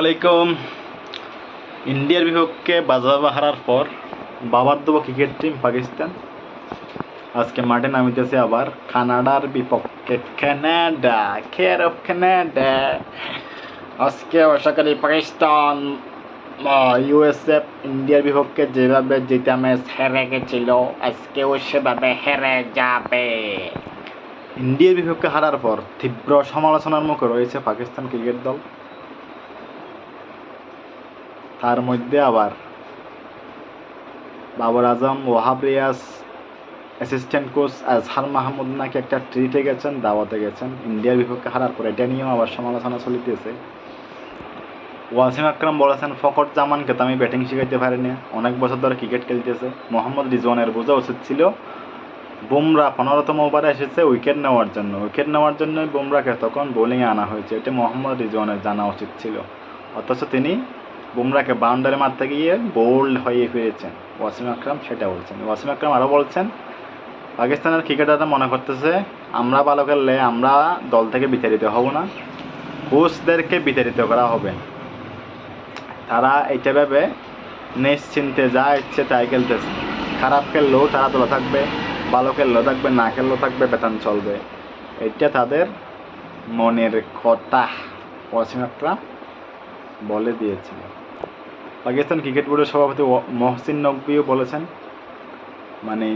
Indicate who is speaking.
Speaker 1: আলাইকুম ইন্ডিয়ার বিপক্ষে বাজাবা হারার পর বাবার দেবো ক্রিকেট টিম পাকিস্তান। আজকে মাঠে নামিতেছে আবার কানাডার বিপক্ষে কানাডা কেয়ার অফ কানাডা। আজকে করি পাকিস্তান ইউএসএফ ইন্ডিয়ার বিপক্ষে যেভাবে জিতে ম্যাচ হেরে গেছিল, আজকেও সেভাবে হেরে যাবে। ইন্ডিয়ার বিপক্ষে হারার পর তীব্র সমালোচনার মুখে রয়েছে পাকিস্তান ক্রিকেট দল। তার মধ্যে আবার বাবর আজম, ওয়াহাব রিয়াজ অ্যাসিস্ট্যান্ট কোচ আজহার মাহমুদ নাকি একটা ট্রিটে গেছেন, দাওয়াতে গেছেন। ইন্ডিয়ার বিপক্ষে হারার পর এটা নিয়েও আবার সমালোচনা চলিতেছে। ওয়াসিম আকরাম বলেছেন ফকর জামানকে তো আমি ব্যাটিং শিখাইতে পারিনি। অনেক বছর ধরে ক্রিকেট খেলতেছে। মোহাম্মদ রিজওয়ানের বোঝা উচিত ছিল, বুমরা পনেরোতম ওভারে এসেছে উইকেট নেওয়ার জন্য। উইকেট নেওয়ার জন্য বুমরাকে তখন বোলিংয়ে আনা হয়েছে। এটা মোহাম্মদ রিজওয়ানের জানা উচিত ছিল। অথচ তিনি বুমরাকে বাউন্ডারি মারতে গিয়ে বোল্ড হয়ে ফিরেছেন ওয়াসিম আকরাম সেটা বলছেন। ওয়াসিম আকরাম আরও বলছেন, পাকিস্তানের ক্রিকেটাররা মনে করতেছে, আমরা ভালো খেললে আমরা দল থেকে বিতাড়িত হব না। কোচদেরকে বিতাড়িত করা হবে। তারা এইটা ভেবে নিশ্চিন্তে যা ইচ্ছে তাই খেলতেছে। খারাপ খেললেও তারা তোলা থাকবে, ভালো খেললেও থাকবে, না খেললেও থাকবে, বেতন চলবে। এটা তাদের মনের কথা। ওয়াসিম আকরাম বলে দিয়েছিল। পাকিস্তান ক্রিকেট বোর্ডের সভাপতি মহসিন নকভিও বলেছেন মানে